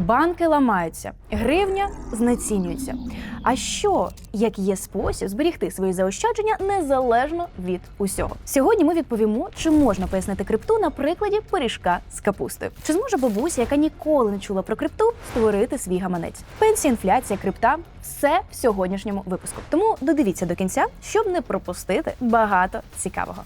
банки ламаються, гривня знецінюється. А що, як є спосіб зберігти свої заощадження незалежно від усього? Сьогодні ми відповімо, чи можна пояснити крипту на прикладі пиріжка з капусти. Чи зможе бабуся, яка ніколи не чула про крипту, створити свій гаманець? Пенсія, інфляція, крипта все в сьогоднішньому випуску. Тому додивіться до кінця, щоб не пропустити багато цікавого.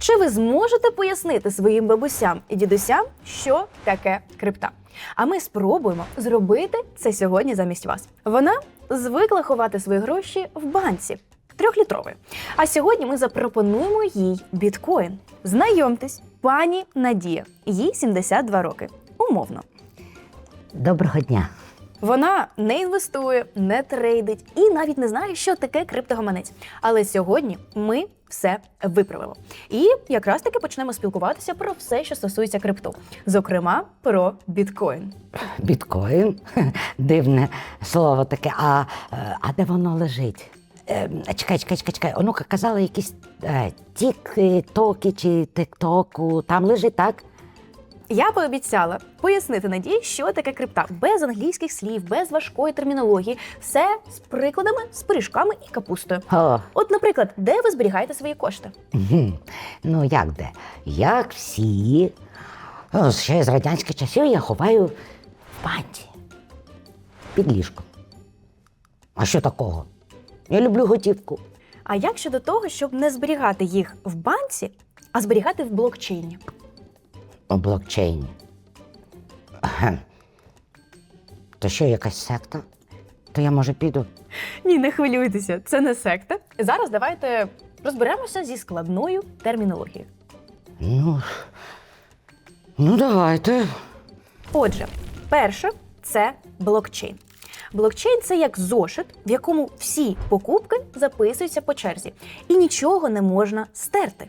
Чи ви зможете пояснити своїм бабусям і дідусям, що таке крипта? А ми спробуємо зробити це сьогодні замість вас. Вона звикла ховати свої гроші в банці трьохлітрової. А сьогодні ми запропонуємо їй біткоін. Знайомтесь, пані Надія, їй 72 роки. Умовно. Доброго дня. Вона не інвестує, не трейдить і навіть не знає, що таке криптогаманець. Але сьогодні ми все виправимо. І якраз таки почнемо спілкуватися про все, що стосується крипту, зокрема про біткоін. Біткоін. Дивне слово таке. А, е, а де воно лежить? Е, Чекай, чекай, чекай, чекай. Ну, казали якісь е, тік-токи чи тик-току. Там лежить, так? Я пообіцяла пояснити Надії, що таке крипта без англійських слів, без важкої термінології, все з прикладами, з пиріжками і капустою. О, От, наприклад, де ви зберігаєте свої кошти? мгм. ну як де? Як всі. О, ще з радянських часів я ховаю в банці. Під ліжком. А що такого? Я люблю готівку. А як щодо того, щоб не зберігати їх в банці, а зберігати в блокчейні? У блокчейні. Ага. То що, якась секта? То я може піду. Ні, не хвилюйтеся, це не секта. Зараз давайте розберемося зі складною термінологією. Ну. Ну, давайте. Отже, перше це блокчейн. Блокчейн це як зошит, в якому всі покупки записуються по черзі, і нічого не можна стерти.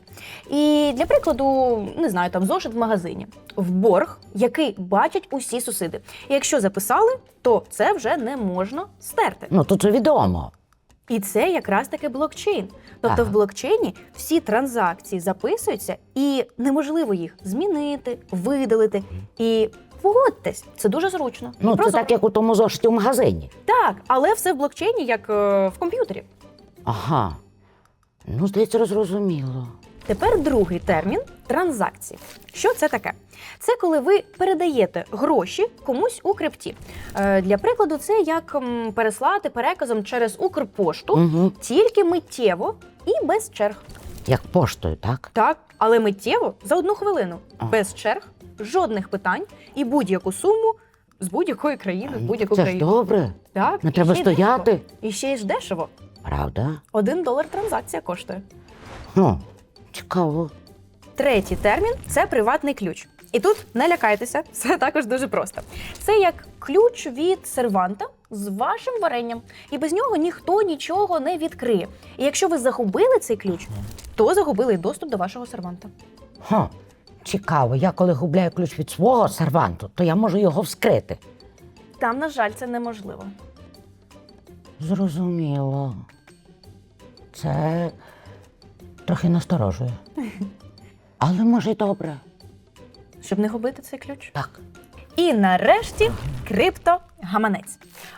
І для прикладу, не знаю, там зошит в магазині, в борг, який бачать усі сусіди. І якщо записали, то це вже не можна стерти. Ну, то це відомо. І це якраз таки блокчейн. Тобто Ага. в блокчейні всі транзакції записуються, і неможливо їх змінити, видалити. І погодьтесь, це дуже зручно. Ну, це так, як у тому зошиті в магазині. так, але все в блокчейні, як е, в комп'ютері. Ага. Ну, здається, зрозуміло. Тепер другий термін транзакції. Що це таке? Це коли ви передаєте гроші комусь у крипті. Е, для прикладу, це як м, переслати переказом через Укрпошту Угу. тільки миттєво і без черг. Як поштою, так? Так, але миттєво за одну хвилину, А. без черг, жодних питань і будь-яку суму з будь-якої країни, в будь-яку це ж країну. добре. Так, Не і треба ще й дешево. І ще й ж дешево. Правда? Один долар транзакція коштує. Ну, цікаво. Третій термін це приватний ключ. І тут не лякайтеся, все також дуже просто. Це як ключ від серванта з вашим варенням, і без нього ніхто нічого не відкриє. І якщо ви загубили цей ключ, то загубили й доступ до вашого серванта. Ха, цікаво. Я коли губляю ключ від свого серванту, то я можу його вскрити. Там, на жаль, це неможливо. Зрозуміло. Це трохи насторожує. Але може й добре. Щоб не губити цей ключ. Так. І нарешті криптогаманець.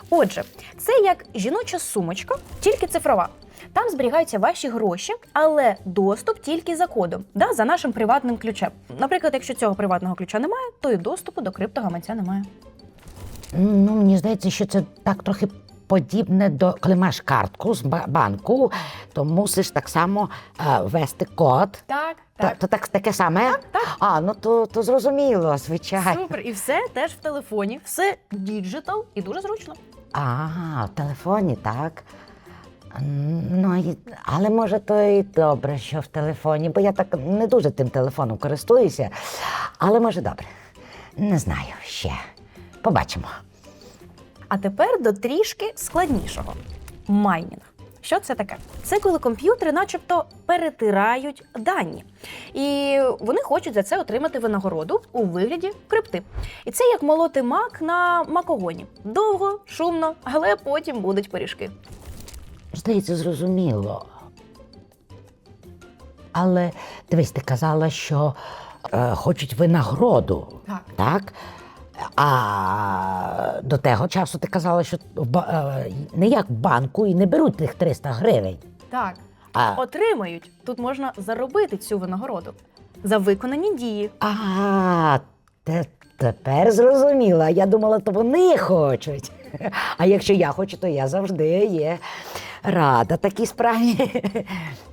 Отже, це як жіноча сумочка, тільки цифрова. Там зберігаються ваші гроші, але доступ тільки за кодом, да, за нашим приватним ключем. Наприклад, якщо цього приватного ключа немає, то і доступу до криптогаманця немає. Ну, мені здається, що це так трохи подібне до коли маєш картку з банку, то мусиш так само е, ввести код. Так, Та, то так, таке саме? так. А, ну то, то зрозуміло, звичайно. Супер, і все теж в телефоні, все діджитал і дуже зручно. А, в телефоні, так. Ну, але може то і добре, що в телефоні, бо я так не дуже тим телефоном користуюся. Але може добре. Не знаю ще. Побачимо. А тепер до трішки складнішого майнінг. Що це таке? Це коли комп'ютери, начебто, перетирають дані, і вони хочуть за це отримати винагороду у вигляді крипти. І це як молоти мак на макогоні. Довго, шумно, але потім будуть пиріжки. Здається, зрозуміло. Але дивись, ти казала, що е, хочуть винагороду. Так. Так? А до того часу ти казала, що в ба- е, не як в банку і не беруть тих 300 гривень. Так. А, Отримають. Тут можна заробити цю винагороду за виконані дії. а те, тепер зрозуміла. Я думала, то вони хочуть. А якщо я хочу, то я завжди є рада такій справі.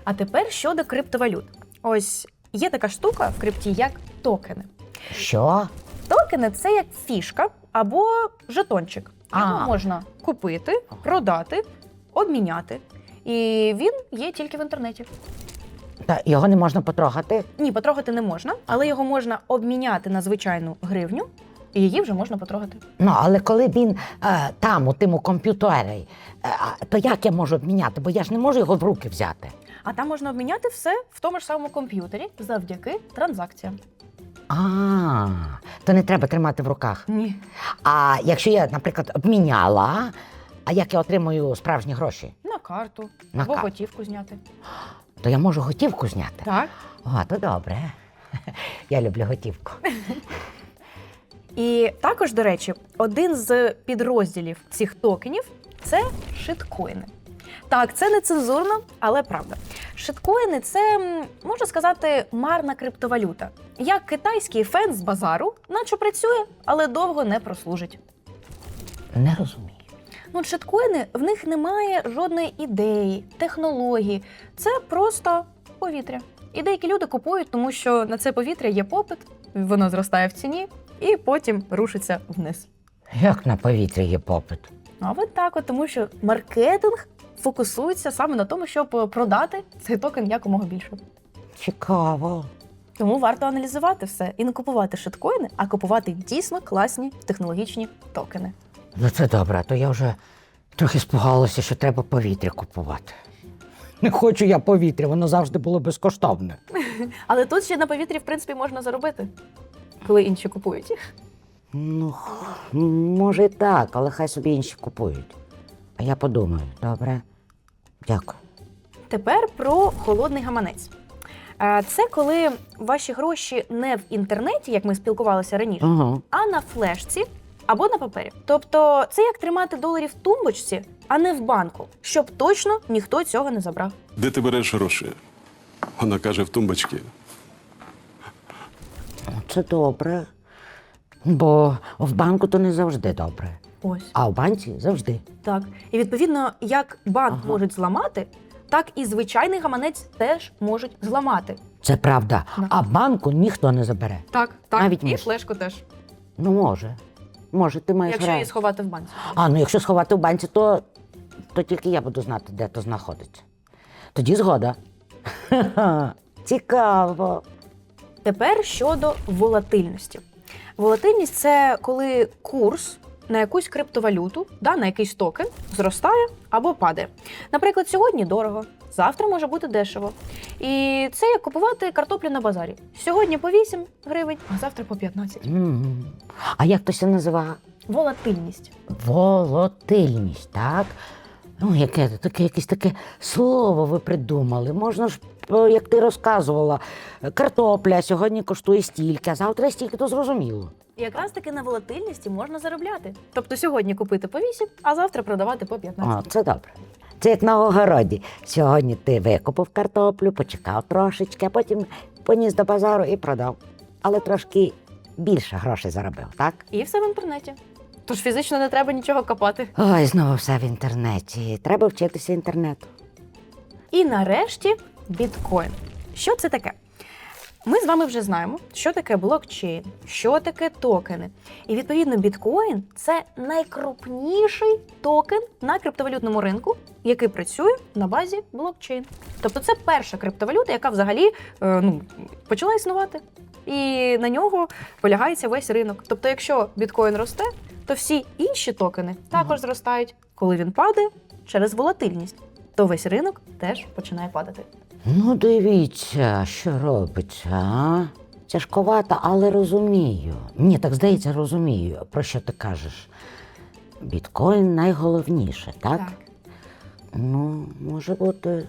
А тепер щодо криптовалют. Ось є така штука в крипті, як токени. Що? Токени це як фішка або жетончик. Його А. можна купити, продати, обміняти. І він є тільки в інтернеті. Та його не можна потрогати. Ні, потрогати не можна, але його можна обміняти на звичайну гривню, і її вже можна потрогати. Ну, але коли він е, там, у тим у комп'ютері, е, то як я можу обміняти? Бо я ж не можу його в руки взяти. А там можна обміняти все в тому ж самому комп'ютері завдяки транзакціям. А, то не треба тримати в руках. Ні. А якщо я, наприклад, обміняла, а як я отримую справжні гроші, На карту На або карту. готівку зняти. то я можу готівку зняти. Так. О, то добре. Я люблю готівку. І також, до речі, один з підрозділів цих токенів це шиткоїни. Так, це не цензурно, але правда. Шиткоїни це, можна сказати, марна криптовалюта. Як китайський фен з базару, наче працює, але довго не прослужить. Не розумію. Ну, шиткоїни в них немає жодної ідеї, технології. Це просто повітря. І деякі люди купують, тому що на це повітря є попит, воно зростає в ціні і потім рушиться вниз. Як на повітрі є попит? А от так, от, тому що маркетинг фокусується саме на тому, щоб е, продати цей токен якомога більше. Цікаво. Тому варто аналізувати все і не купувати шиткоїни, а купувати дійсно класні технологічні токени. Ну це добре, а то я вже трохи спугалася, що треба повітря купувати. Не хочу я повітря, воно завжди було безкоштовне. Але тут ще на повітрі, в принципі, можна заробити, коли інші купують. Ну, може і так, але хай собі інші купують. А я подумаю, добре? Дякую. Тепер про холодний гаманець. Е, Це коли ваші гроші не в інтернеті, як ми спілкувалися раніше, Угу. а на флешці або на папері. Тобто це як тримати доларі в тумбочці, а не в банку, щоб точно ніхто цього не забрав. Де ти береш гроші? Вона каже в тумбочці. Це добре. Бо в банку то не завжди добре. Ось А в банці завжди. так. І відповідно, як банк Ага. можуть зламати, так і звичайний гаманець теж можуть зламати. Це правда. Да. А банку ніхто не забере. Так, так. Навіть і флешку теж, Ну, може. Може, ти маєш якщо її рацію. сховати в банці. А, ну якщо сховати в банці, то, то тільки я буду знати, де то знаходиться. Тоді згода. Цікаво. Тепер щодо волатильності. Волатильність це коли курс на якусь криптовалюту, да, на якийсь токен зростає або падає. Наприклад, сьогодні дорого, завтра може бути дешево. І це як купувати картоплю на базарі. Сьогодні по 8 гривень, а завтра по 15. М. А як то це називає? Волатильність. Волатильність, так? Ну, яке таке, якесь таке слово ви придумали. Можна ж, як ти розказувала, картопля сьогодні коштує стільки, а завтра стільки, то зрозуміло. Якраз таки на волатильності можна заробляти. Тобто сьогодні купити по 8, а завтра продавати по 15. О, це добре. Це як на огороді. Сьогодні ти викупив картоплю, почекав трошечки, а потім поніс до базару і продав. Але трошки більше грошей заробив, так? І все в інтернеті. Тож фізично не треба нічого копати. Ой, знову все в інтернеті. Треба вчитися інтернету. І нарешті біткоін. Що це таке? Ми з вами вже знаємо, що таке блокчейн, що таке токени. І відповідно, біткоін це найкрупніший токен на криптовалютному ринку, який працює на базі блокчейн. Тобто це перша криптовалюта, яка взагалі е, ну, почала існувати. І на нього полягається весь ринок. Тобто, якщо біткоін росте, то всі інші токени також зростають. Коли він падає через волатильність, то весь ринок теж починає падати. Ну, дивіться, що робиться, а? Тяжковато, але розумію. Мені так здається, розумію, про що ти кажеш. Біткоін найголовніше, так? Ну, може бути.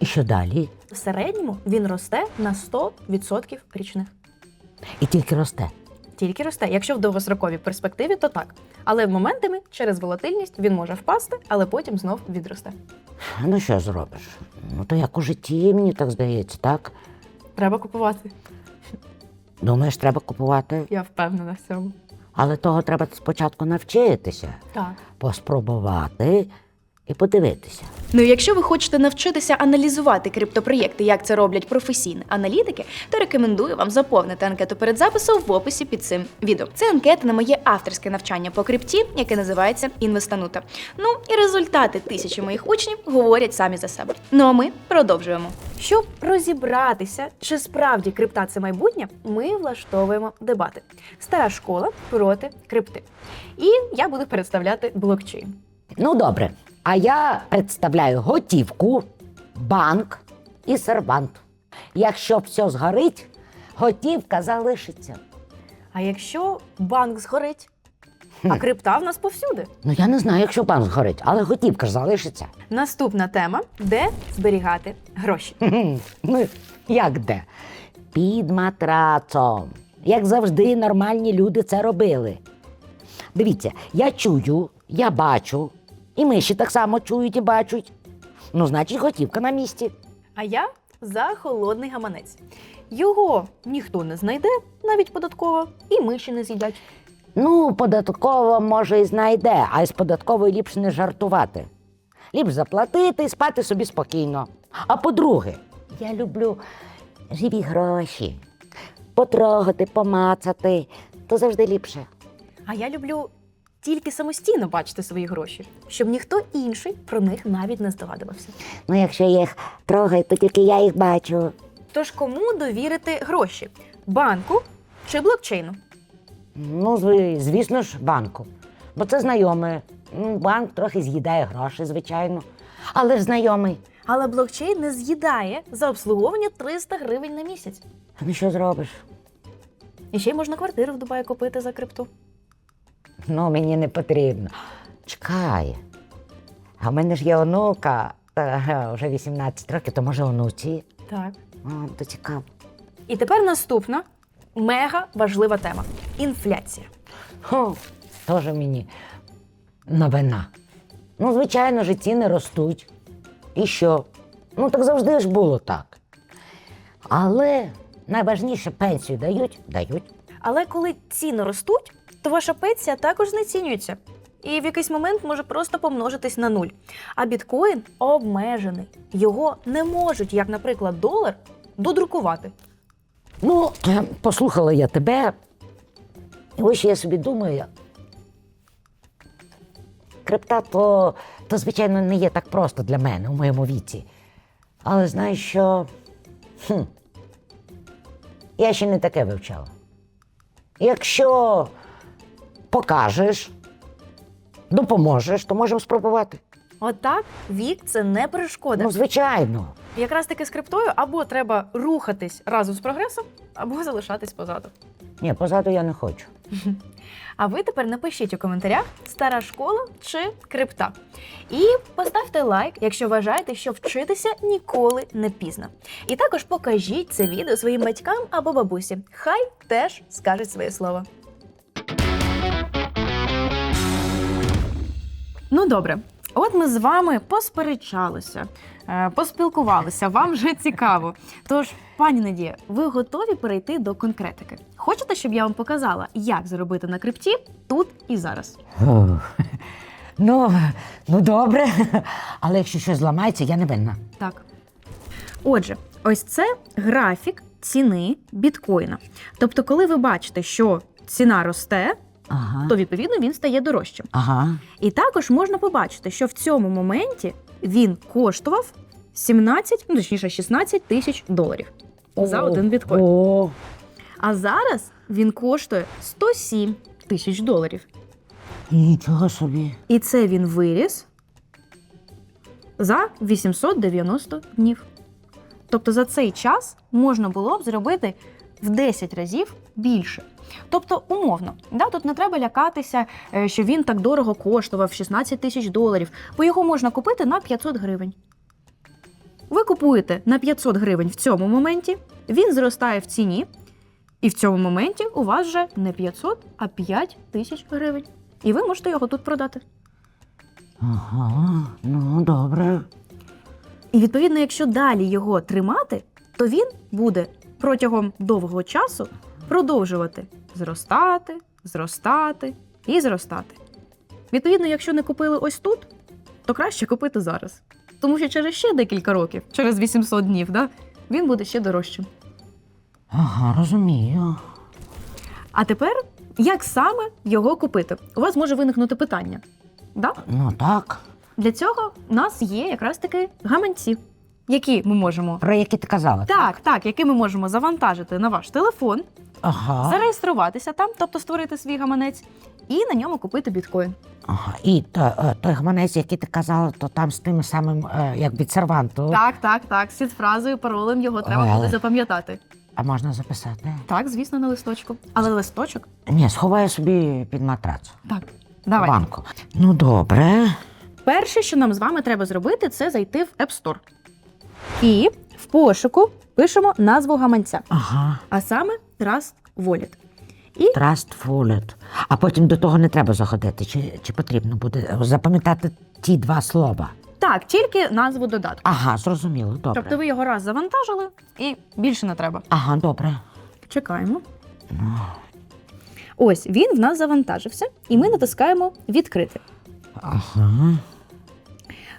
І що далі? В середньому він росте на 100% річних. І тільки росте. Тільки росте. Якщо в довгостроковій перспективі, то так. Але моментами через волатильність він може впасти, але потім знов відросте. Ну що зробиш? Ну то як у житті, мені так здається, так? Треба купувати. Думаєш, треба купувати, Я впевнена в цьому. але того треба спочатку навчитися, Так. поспробувати і подивитися. Ну, і якщо ви хочете навчитися аналізувати криптопроєкти, як це роблять професійні аналітики, то рекомендую вам заповнити анкету перед записом в описі під цим відео. Це анкета на моє авторське навчання по крипті, яке називається Інвестанута. Ну і результати тисячі моїх учнів говорять самі за себе. Ну а ми продовжуємо. Щоб розібратися, чи справді крипта це майбутнє, ми влаштовуємо дебати. Стара школа проти крипти. І я буду представляти блокчейн. Ну добре. А я представляю готівку, банк і сервант. Якщо все згорить, готівка залишиться. А якщо банк згорить, а крипта в нас повсюди. Ну я не знаю, якщо банк згорить, але готівка ж залишиться. Наступна тема: де зберігати гроші. Ну, як де? Під матрацом. Як завжди, нормальні люди це робили. Дивіться, я чую, я бачу, і миші так само чують і бачать. Ну, значить, готівка на місці. А я за холодний гаманець. Його ніхто не знайде, навіть податково, і миші не з'їдять. Ну, податково, може, і знайде, а із податковою ліпше не жартувати. Ліпше заплатити і спати собі спокійно. А по-друге, я люблю живі гроші. Потрогати, помацати, то завжди ліпше. А я люблю тільки самостійно бачити свої гроші, щоб ніхто інший про них навіть не здогадувався. Ну, якщо я їх трогаю, то тільки я їх бачу. Тож кому довірити гроші? Банку чи блокчейну? Ну, зв- звісно ж, банку. Бо це знайомий. М, Банк трохи з'їдає гроші, звичайно. Але ж знайомий. Але блокчейн не з'їдає за обслуговування 300 гривень на місяць. А Ну що зробиш? І ще й можна квартиру в Дубаї купити за крипту. Ну, мені не потрібно. Чекай. А в мене ж є онука, та, вже 18 років, то може онуці. Так. О, то цікаво. І тепер наступна мега важлива тема інфляція. Хо, теж мені новина. Ну, звичайно ж, ціни ростуть. І що? Ну, так завжди ж було так. Але найважніше пенсію дають, дають. Але коли ціни ростуть, то ваша пенсія також знецінюється. І в якийсь момент може просто помножитись на нуль. А біткоін обмежений. Його не можуть, як, наприклад, долар, додрукувати. Ну, е, послухала я тебе. І ось я собі думаю. Крипта то, то, звичайно, не є так просто для мене у моєму віці. Але знаєш що? Хм. Я ще не таке вивчала. Якщо покажеш, допоможеш, то можемо спробувати. Отак вік це не перешкода. Ну, звичайно. Якраз таки з криптою або треба рухатись разом з прогресом, або залишатись позаду. Ні, позаду я не хочу. А ви тепер напишіть у коментарях стара школа чи крипта. І поставте лайк, якщо вважаєте, що вчитися ніколи не пізно. І також покажіть це відео своїм батькам або бабусі. Хай теж скажуть своє слово. Ну добре. От ми з вами посперечалися, е, поспілкувалися. Вам вже цікаво. Тож, пані Надія, ви готові перейти до конкретики? Хочете, щоб я вам показала, як заробити на крипті тут і зараз? Ну, ну добре. Але якщо щось зламається, я не винна. Так. Отже, ось це графік ціни біткоїна. Тобто, коли ви бачите, що ціна росте, Ага. то відповідно він стає дорожчим. Ага. І також можна побачити, що в цьому моменті він коштував 17, ну точніше 16 тисяч доларів за один біткоін. О, А зараз він коштує 107 тисяч доларів. нічого собі. І це він виріс за 890 днів. Тобто за цей час можна було б зробити в 10 разів більше. Тобто, умовно, да, тут не треба лякатися, е, що він так дорого коштував 16 тисяч доларів, бо його можна купити на 500 гривень. Ви купуєте на 500 гривень в цьому моменті, він зростає в ціні, І в цьому моменті у вас вже не 500, а 5 тисяч гривень. І ви можете його тут продати. Ага, ну добре. І відповідно, якщо далі його тримати, то він буде протягом довгого часу продовжувати зростати, зростати і зростати. Відповідно, якщо не купили ось тут, то краще купити зараз. Тому що через ще декілька років, через 800 днів, да, він буде ще дорожчим. Ага, розумію. А тепер, як саме його купити? У вас може виникнути питання. Да? Ну так. Для цього у нас є якраз таки гаманці, які ми можемо Про які ти казала? Так, так, який ми можемо завантажити на ваш телефон, Ага. зареєструватися там, тобто створити свій гаманець, і на ньому купити біткоін. ага. І то, е, той гаманець, який ти казала, то там з тим самим, е, як від серванту. Так, так, так. З фразою, паролем його треба буде запам'ятати. А можна записати? Так, звісно, на листочку. Але листочок. Ні, сховаю собі під матрац. Так, давай. Банку. Ну добре. Перше, що нам з вами треба зробити, це зайти в App Store. І в пошуку пишемо назву гаманця, Ага. а саме Trust Wallet. Trust Wallet. А потім до того не треба заходити. Чи, чи потрібно буде запам'ятати ті два слова? Так, тільки назву додатку. Ага, зрозуміло, добре. Тобто ви його раз завантажили і більше не треба. Ага, добре. Чекаємо. Ось він в нас завантажився, і ми натискаємо відкрити. Ага.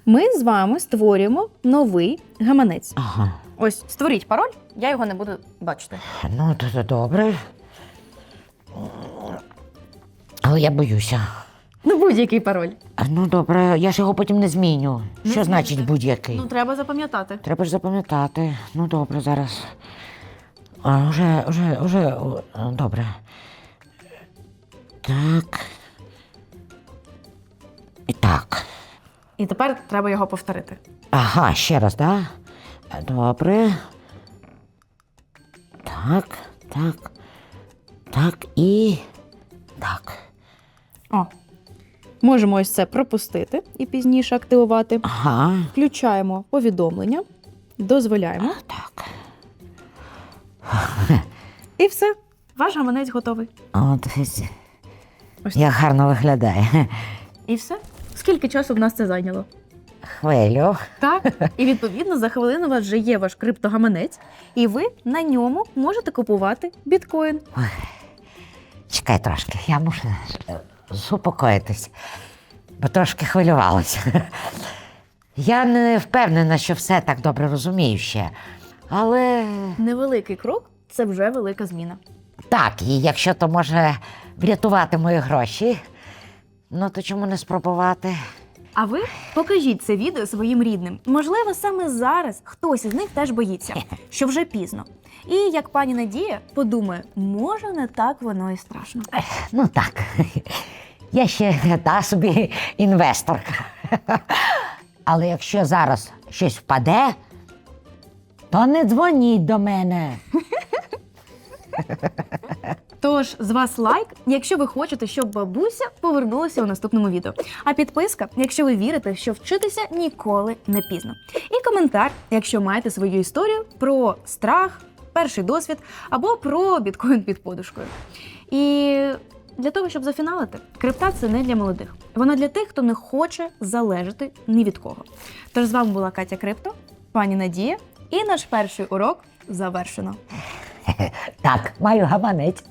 Ми з вами створюємо новий гаманець. Ага. Ось створіть пароль, я його не буду бачити. Ну, то, то добре. Але я боюся. Ну, будь-який пароль. Ну, добре, я ж його потім не зміню. Не Що значить будь-який? Ну, треба запам'ятати. Треба ж запам'ятати. Ну, добре, зараз. А, вже, вже, вже, о, добре. Так. І так. І тепер треба його повторити. Ага, ще раз, так? Да? Добре. Так, так. Так і. Так. О. Можемо ось це пропустити і пізніше активувати. Ага. Включаємо повідомлення, дозволяємо. Так. І все. Ваш гаманець готовий. От, ось, Ось як гарно виглядає. І все. Скільки часу в нас це зайняло? Хвилю. Так, і відповідно за хвилину у вас вже є ваш криптогаманець, і ви на ньому можете купувати біткоін. Чекай трошки, я мушу е, зупокоїтись, бо трошки хвилювалася. Я не впевнена, що все так добре розумію ще. Але Невеликий крок це вже велика зміна. так, і якщо то може врятувати мої гроші, ну то чому не спробувати? А ви покажіть це відео своїм рідним. Можливо, саме зараз хтось із них теж боїться, що вже пізно. І як пані Надія подумає, може не так воно і страшно. Ну так, я ще та собі інвесторка. Але якщо зараз щось впаде, то не дзвоніть до мене. Тож з вас лайк, якщо ви хочете, щоб бабуся повернулася у наступному відео. А підписка, якщо ви вірите, що вчитися ніколи не пізно. І коментар, якщо маєте свою історію про страх, перший досвід або про біткоін під подушкою. І для того, щоб зафіналити, крипта це не для молодих. Вона для тих, хто не хоче залежати ні від кого. Тож з вами була Катя Крипто, пані Надія, і наш перший урок завершено. Так, маю гаманець.